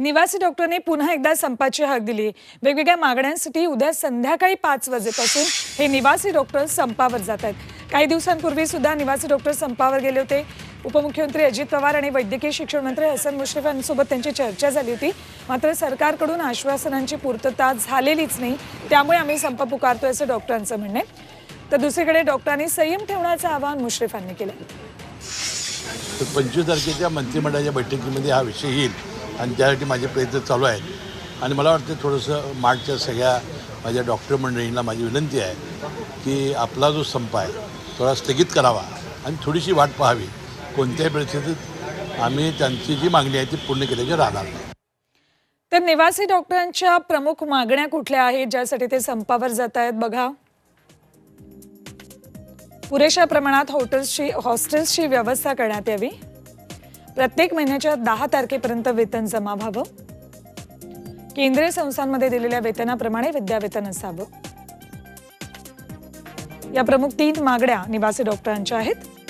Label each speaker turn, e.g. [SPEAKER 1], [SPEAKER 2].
[SPEAKER 1] निवासी डॉक्टरने पुन्हा एकदा संपाची हाक दिली. वेगवेगळ्या मागण्यांसाठी उद्या संध्याकाळी पाच वाजेपासून हे निवासी डॉक्टर संपावर जात आहेत. काही दिवसांपूर्वी सुद्धा निवासी डॉक्टर संपावर गेले होते. उपमुख्यमंत्री अजित पवार आणि वैद्यकीय शिक्षण मंत्री हसन मुश्रीफ यांसोबत त्यांची चर्चा झाली होती. मात्र सरकारकडून आश्वासनांची पूर्तता झालेलीच नाही. त्यामुळे आम्ही संप पुकारतोय असं डॉक्टरांचं म्हणणे तर दुसरीकडे डॉक्टरांनी संयम ठेवण्याचं आवाहन मुश्रीफांनी केलं.
[SPEAKER 2] पंचवीस तारखेच्या मंत्रिमंडळाच्या बैठकीमध्ये हा विषय येईल. आणि त्यासाठी माझे प्रयत्न चालू आहेत. आणि मला वाटतं थोडंसं मागच्या सगळ्या माझ्या डॉक्टर मंडळींना माझी विनंती आहे की आपला जो संप आहे थोडा स्थगित करावा आणि थोडीशी वाट पाहावी. कोणत्याही परिस्थितीत आम्ही त्यांची जी मागणी आहे ती पूर्ण केल्याची राहणार नाही.
[SPEAKER 1] तर निवासी डॉक्टरांच्या प्रमुख मागण्या कुठल्या आहेत ज्यासाठी ते संपावर जात आहेत बघा. पुरेशा प्रमाणात हॉटेल्सची हॉस्टेल्सची व्यवस्था करण्यात यावी. प्रत्येक महिन्याच्या दहा तारखेपर्यंत वेतन जमा व्हावं. केंद्रीय संस्थांमध्ये दिलेल्या वेतनाप्रमाणे विद्यावेतन असावं. या प्रमुख तीन मागण्या निवासी डॉक्टरांच्या आहेत.